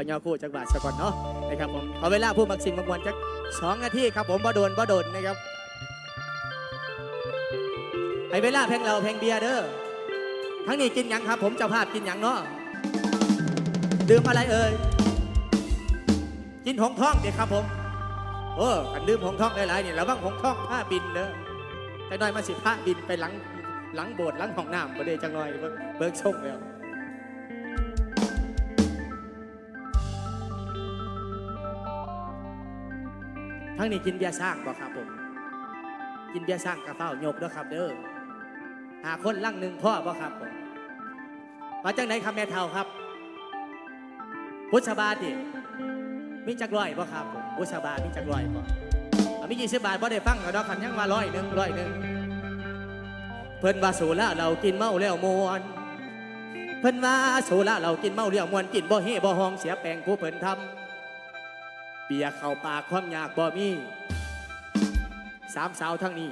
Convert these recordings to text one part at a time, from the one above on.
อยอคู่จักบาทสะก่อนเนาะนะครับผมขอเวลาผู้มักสิ่งมักมวลจักสองนาทีครับผมบ่โดนบ่โดนนะครับให้เวลาเพลงเราเพลงเบียร์เด้อทั้งนี้กินหยังครับ ผมเจ้าภาพกินหยังเนาะดื่มอะไรเอ่ยกินหงท้องเด็กครับผมโอ้กันดื่มหงท้องหลายๆนี่ยระวังหงท้องผ้าบินเด้อจังน้อยมาสิผ้าบินไปหลังหลังโบสถ์หลังห้องน้ำบ่ได้จังน้อยเบิ่งเบิกชงแล้ว ทั้งนี้กินเบียร์สร้างบ่ครับผม กินเบียร์สร้างกระเฝ้ายกด้อครับ เด้อหาคนลั่งหนึ่งพ่อบ่ครับผมมาจากไหนครับแม่เท่าครับ พุทธบาติมีจักร้อยบ่ครับผมพุทธบามีจักร้อยบ่อะมีกี่สิบบาทบ่ได้ฟังกันดอกคันยังว่าร้อยหนึ่งร้อยหนึ่งเพิ่นว่าสูละเรากินเมาแล้วมวนเพิ่นว่าสูละเรากินเมาแล้วมวนกินบ่เฮบ่ห้องเสียแปลงผู้เพิ่นทำ ปียเข้าปากความอยากบ่มีสามสาวทั้งนี้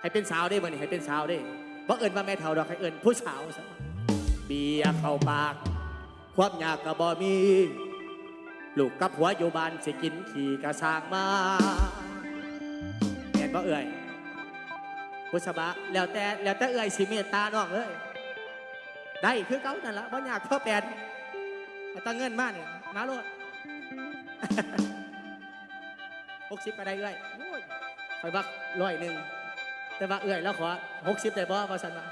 ให้เป็นสาวได้บ่นี่ให้เป็นสาวได้บ่เอิญว่าแม่เฒ่าดอกให้เอิญผู้สาวซะเบียเข้าปาก ความอยากก็บ่มี ลูกกับหัวอยู่บ้านสิกินขี่กระสางมาแม่นบ่เอ่ยผู้สบะแล้วแต่แล้วแต่เอ่ยสิเมตตาน้องเอ้ยได้คือเก่านั่นละบ่อยากเพิ่มแปลนเอาตังเงินมาเนี่ยมาโลด หกสิบก็ได้เอื้อยคอยบักร้อยหนึ่ง แต่ว่าเอื้อยแล้วขอหกสิบได้บ่ว่าสันว่า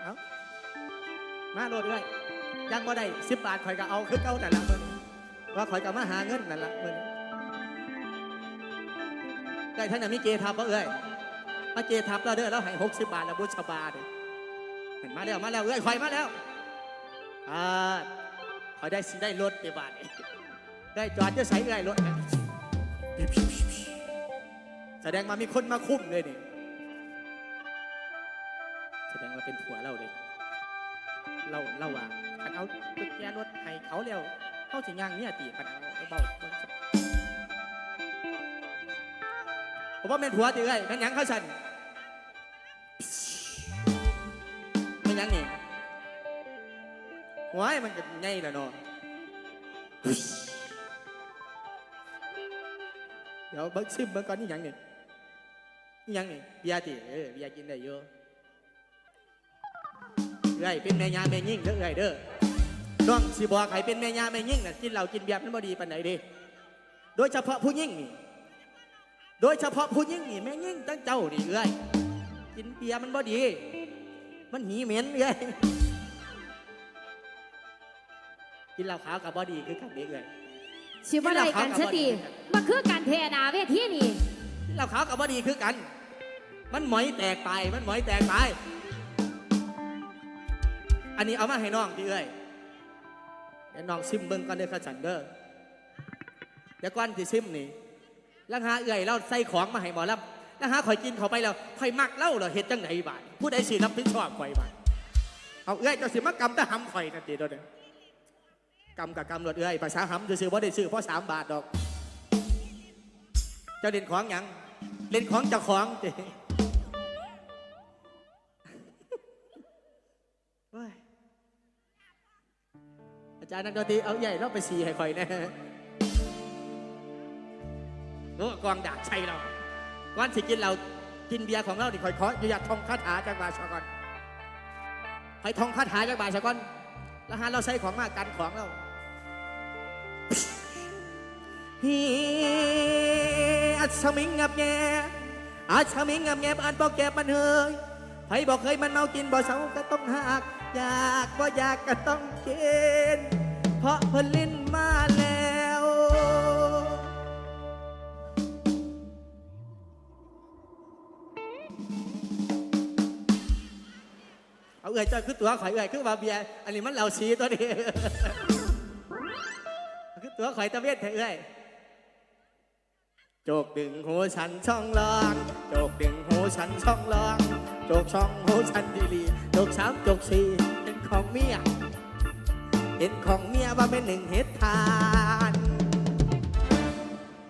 เอามาโลดเอื้อย ยังบ่ได้สิบบาทคอยก็เอาคือเก่าแต่ละเมื่อนว่าคอยก็มาหาเงินนั่นละเมื่อได้ท่านน่ะมีเกทับบ่เอื้อยมาเกทับแล้วเด้อแล้วให้หกสิบบาทแล้วบุญชบาเด้อเห็นมาแล้วมาแล้วเอื้อยคอยมาแล้วอ่าคอยได้สิได้รถเดี๋ยวบาท ได้จอดจะใส่เอื้อยรถนะแสดงมามีคนมาคุ้มเลยนี่แสดงว่าเป็นผัวเราเลยเราเราว่าคันเอากุญแจรถให้เขาแล้วเข้าสิย่างเนี่ยตีคันเอาเบาผมว่าเป็นผัวตีเอ้ยแม่นยังเขาฉันไม่นยังนี่หัวมันก็ใหญ่แล้วเนาะ เดี๋ยวเบิ้งซิมเบิ้งก่อนนี่ยังนี่นี่ยังนี่เบียร์ติเออเบียร์กินได้เยอะเอ้ยเป็นแม่ยาแม่ยิ่งเด้อเอ้ยเด้อต้องสิบอกใครเป็นแม่ยาแม่ยิ่งน่ะกินเหล้ากินเบียร์มันบ่ดีปานไหนดิโดยเฉพาะผู้ยิ่งนี่โดยเฉพาะผู้ยิ่งนี่แม่ยิ่งตั้งเจ้านี่เอ้ยกินเบียร์มันบ่ดี มันหีเหม็นเอ้ยกินเหล้าขาวกับบ่ดีคือกันเด็กเอ้ย ชิว่าไรกันชะตีมาคือการเทนาเวทีนี่เหล้าขาวกับบ่ดีคือกัน มันหมอยแตกไป มันหมอยแตกไป อันนี้เอามาให้น้องพี่เอ้ยเดี๋ยวน้องซิมเบิ้งกันเด้อค่ะจันเด้อเดี๋ยวก่อนที่ซิมนี่แล้วหาเอ้ยเราใส่ของมาให้หมอลำแล้วหาข่อยกินเขาไปแล้วข่อยมักเล่าเหรอเฮ็ดจังไหนบาดผู้ใดสิรับผิดชอบข่อยบาดเอาเอ้ยเจ้าสิมากำตะหำข่อยนั่นติโดนเด้อ กำกับกำรถเอ้ยภาษาหำจะซื้อว่าได้ซื้อเพราะสามบาทดอก เจ้าเล่นของหยังเล่นของเจ้าของติโอ้ยอาจารย์นักดนตรีเอาใหญ่เราไปสีให้คอยแน่โอ้กองดาบชัยเราก่อนสิกินเรากินเบียร์ของเราดิคอยขออยู่อยากท่องคาถาจากบาชก่อนคอยท่องคาถาจากบาชก่อนแล้วหาเราใส่ของมากกันของเรา ฮีอัศมิงงับแงอัศมิงงับแงบ้านบอกแกมันเฮยไผบอกเคยมันเมากินบ่เสาก็ต้องหัก อยากบ่อยากก็ต้องกิน เพราะเพิ่นลิ้นมาแล้ว เอาเอื่อยเจ้าคือตัวข่อยเอื่อยคือว่าเบียร์อันนี้มันเหล่าสีตัวนี้ คือตัวข่อยตะเวียนเถอะเอ้ยโจกดึงหูฉันช่องลองโจกดึงหูฉันช่องลองโจกช่องหูฉันดีลีโจกสามโจกสี่เป็นของเมียเห็นของเมียว่าเป็นหนึ่งเหตุทาน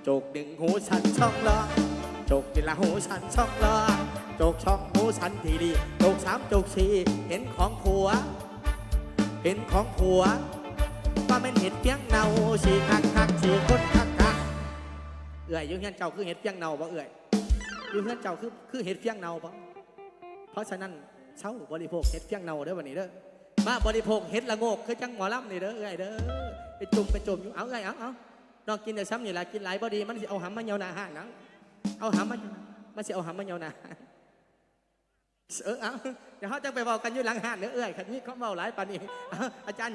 โจกดึงหูฉันช่องลองโจกดีละหูฉันช่องลองโจกช่องหูฉันทีดีโจกสามโจกสี่เห็นของผัว เห็นของผัวาแม่นเห็ดเพียงเนาสีคักคักสีคนคักคักเอื่อยอยู่เฮือนเจ้าคือเห็ดเพียงเนาบ่เอื่อยอยู่เฮือนเจ้าคือคือเห็ดเพียงเนาบ่เพราะฉะนั้นเช้าบริโภคเห็ดเพียงเนาเด้อวันนี้เด้อมาบริโภคเห็ดละโงกคือจังหมอลำนี่เด้อเอื่อยเด้อไปจุ่มไปจุ่มอยู่เอาเอื่อยเอาเอานอกกินแต่ซ้ำนี่ละกินหลายบ่ดีมันสิเอาหำมาเหนียวหนาห้างนะเอาหำมามันสิเอาหำมาเหนียวหนาห้าเออเอาเดี๋ยวเขาจะไปบอกกันอยู่หลังห้างเด้อเอื่อยคันนี้เขาเมาหลายปานนี้อาอาจารย์